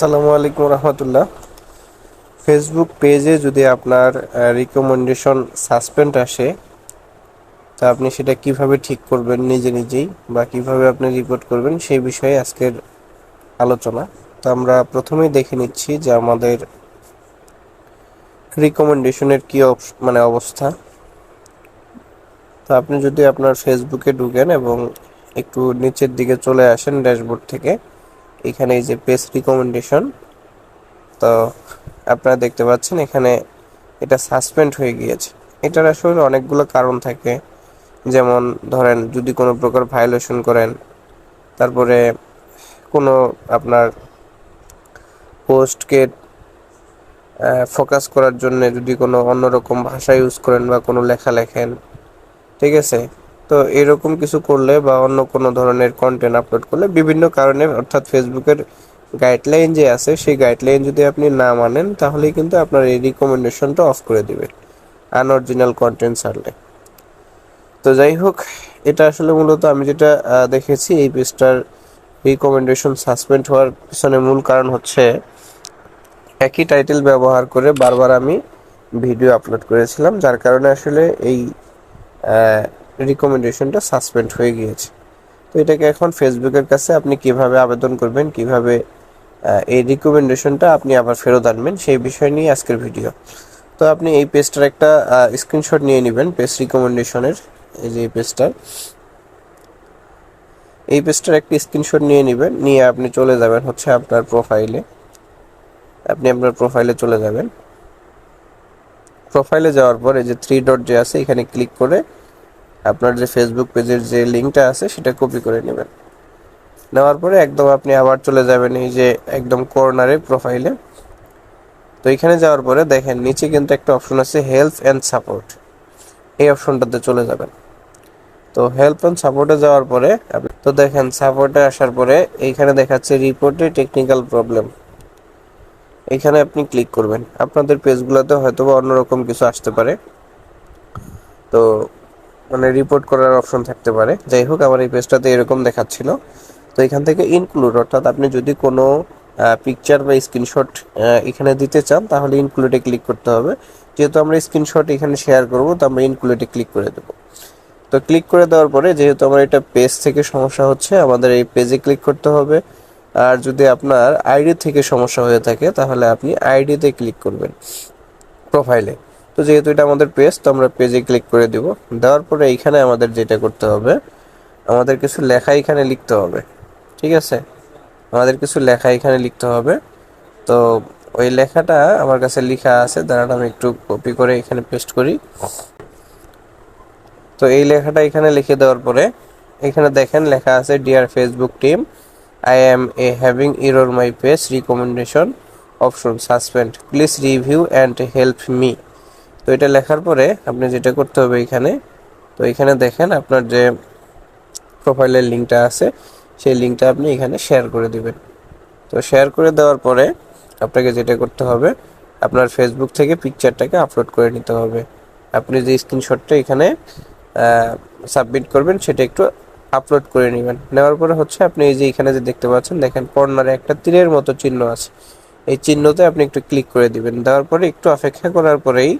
আসসালামু আলাইকুম রহমতুল্লাহ। ফেসবুক পেজে যদি আপনার রিকমেন্ডেশন সাসপেন্ড আসে, তা আপনি সেটা কীভাবে ঠিক করবেন নিজে নিজেই বা কীভাবে আপনি রিপোর্ট করবেন সেই বিষয়ে আজকের আলোচনা। তো আমরা প্রথমেই দেখে নিচ্ছি যে আমাদের রিকমেন্ডেশনের কি মানে অবস্থা। তো আপনি যদি আপনার ফেসবুকে ঢুকেন এবং একটু নিচের দিকে চলে আসেন ড্যাশবোর্ড থেকে এখানে এই যে পেজ রিকমেন্ডেশন তো আপনারা দেখতে পাচ্ছেন এখানে এটা সাসপেন্ড হয়ে গিয়েছে। এটার আসলে অনেকগুলো কারণ থাকে। যেমন ধরেন, যদি কোনো প্রকার ভায়োলেশন করেন, তারপরে কোনো আপনার পোস্টকে ফোকাস করার জন্য যদি কোনো অন্যরকম ভাষা ইউজ করেন বা কোনো লেখা লেখেন, ঠিক আছে? তো এরকম কিছু করলে বা অন্য কোনো ধরনের কন্টেন্ট আপলোড করলে বিভিন্ন কারণে, অর্থাৎ ফেসবুকের গাইডলাইন যে আছে, সেই গাইডলাইন যদি আপনি না মানেন, তাহলেই কিন্তু আপনার এই রিকমেন্ডেশনটা অফ করে দিবে আনঅরিজিনাল কন্টেন্ট ছাড়লে। তো যাই হোক, এটা আসলে মূলত আমি যেটা দেখেছি এই পেজটার রিকমেন্ডেশন সাসপেন্ড হওয়ার পিছনে মূল কারণ হচ্ছে একই টাইটেল ব্যবহার করে বারবার আমি ভিডিও আপলোড করেছিলাম, যার কারণে আসলে এই রিকমেন্ডেশনটা সাসপেন্ড হয়ে গিয়েছে। তো এটাকে এখন ফেসবুকের কাছে আপনি কীভাবে আবেদন করবেন, কীভাবে এই রিকমেন্ডেশনটা আপনি আবার ফেরত আনবেন, সেই বিষয় নিয়ে আজকের ভিডিও তো আপনি এই পেজটার একটা স্ক্রিনশট নিয়ে নেবেন পেজ রিকমেন্ডেশনের এই যে এই পেজটার এই পেজটার একটা স্ক্রিনশট নিয়ে নেবেন, নিয়ে আপনি চলে যাবেন হচ্ছে আপনার প্রোফাইলে আপনি আপনার প্রোফাইলে চলে যাবেন। প্রোফাইলে যাওয়ার পর এই যে থ্রি ডট যে আছে, এখানে ক্লিক করে আপনার যে ফেসবুক পেজের যে লিঙ্কটা আছে, সেটা কপি করে নেবেন। নেওয়ার পরে একদম আপনি আবার চলে যাবেন এই যে একদম কর্নারে প্রোফাইলে তো এখানে যাওয়ার পরে দেখেন, নিচে কিন্তু একটা অপশন আছে হেল্প অ্যান্ড সাপোর্ট এই অপশনটাতে চলে যাবেন। তো হেল্প অ্যান্ড সাপোর্টে যাওয়ার পরে তো দেখেন সাপোর্টে আসার পরে এইখানে দেখাচ্ছে রিপোর্টে টেকনিক্যাল প্রবলেম এখানে আপনি ক্লিক করবেন। আপনাদের পেজগুলোতে হয়তো বা অন্যরকম কিছু আসতে পারে। তো মানে রিপোর্ট করার অপশন থাকতে পারে। যাই হোক, আমার এই পেজটাতে এরকম দেখাচ্ছিল। তো এখান থেকে ইনক্লুড অর্থাৎ আপনি যদি কোনো পিকচার বা স্ক্রিনশট এখানে দিতে চান, তাহলে ইনক্লুডে ক্লিক করতে হবে। যেহেতু আমরা স্ক্রিনশট এখানে শেয়ার করব, তো আমরা ইনক্লুডে ক্লিক করে দেবো। তো ক্লিক করে দেওয়ার পরে, যেহেতু আমার এটা পেজ থেকে সমস্যা হচ্ছে, আমাদের এই পেজে ক্লিক করতে হবে। আর যদি আপনার আইডি থেকে সমস্যা হয়ে থাকে, তাহলে আপনি আইডিতে ক্লিক করবেন প্রোফাইলে তো যেহেতু এটা আমাদের পেজ তো আমরা পেজে ক্লিক করে দিব। দেওয়ার পরে এইখানে আমাদের যেটা করতে হবে, আমাদের কিছু লেখা এখানে লিখতে হবে, ঠিক আছে? আমাদের কিছু লেখা এখানে লিখতে হবে। তো ওই লেখাটা আমার কাছে লেখা আছে, দাঁড়ান আমি একটু কপি করে এখানে পেস্ট করি। তো এই লেখাটা এখানে লিখে দেওয়ার পরে, এখানে দেখেন লেখা আছে dear Facebook team I am a having error my page recommendation option suspend please review and help me তো এটা লেখার পরে আপনি যেটা করতে হবে এখানে, তো এখানে দেখেন আপনার যে প্রোফাইলের লিঙ্কটা আছে, সেই লিঙ্কটা আপনি এখানে শেয়ার করে দিবেন। তো শেয়ার করে দেওয়ার পরে আপনাকে যেটা করতে হবে, আপনার ফেসবুক থেকে পিকচারটাকে আপলোড করে নিতে হবে। আপনি যে স্ক্রিনশটটা এখানে সাবমিট করবেন, সেটা একটু আপলোড করে নেবেন। নেওয়ার পরে হচ্ছে আপনি এই যে এখানে যে দেখতে পাচ্ছেন, দেখেন কর্নারে একটা তীরের মতো চিহ্ন আছে। এই চিহ্নতে আপনি একটু ক্লিক করে দিবেন। দেওয়ার পরে একটু অপেক্ষা করার পরেই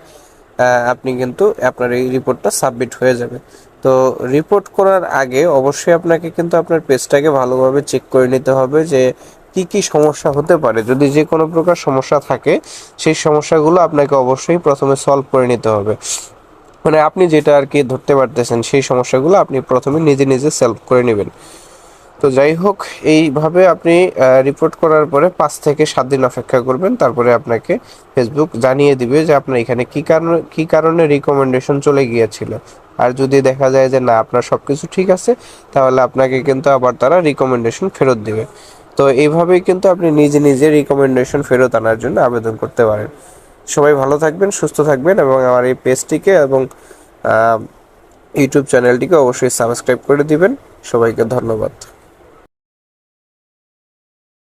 আপনি কিন্তু আপনার এই রিপোর্টটা সাবমিট হয়ে যাবে। তো রিপোর্ট করার আগে অবশ্যই আপনাকে কিন্তু আপনার পেজটাকে ভালোভাবে চেক করে নিতে হবে যে কি কি সমস্যা হতে পারে। যদি যে কোনো প্রকার সমস্যা থাকে, সেই সমস্যাগুলো আপনাকে অবশ্যই প্রথমে সলভ করে নিতে হবে। মানে আপনি যেটা আর কি ধরতে পারতেছেন, সেই সমস্যাগুলো আপনি প্রথমে নিজে নিজে সলভ করে নেবেন। তো যাই হোক, এইভাবে আপনি রিপোর্ট করার পরে পাঁচ থেকে সাত দিন অপেক্ষা করবেন, তারপরে আপনাকে ফেসবুক জানিয়ে দিবে যে আপনার এখানে কি কারণে কি কারণে রিকমেন্ডেশন চলে গিয়েছিল। আর যদি দেখা যায় যে না, আপনার সব কিছু ঠিক আছে, তাহলে আপনাকে কিন্তু আবার তারা রিকমেন্ডেশন ফেরত দিবে। তো এইভাবেই কিন্তু আপনি নিজে নিজে রিকমেন্ডেশন ফেরত আনার জন্য আবেদন করতে পারেন। সবাই ভালো থাকবেন, সুস্থ থাকবেন এবং আমার এই পেজটিকে এবং ইউটিউব চ্যানেলটিকে অবশ্যই সাবস্ক্রাইব করে দিবেন। সবাইকে ধন্যবাদ।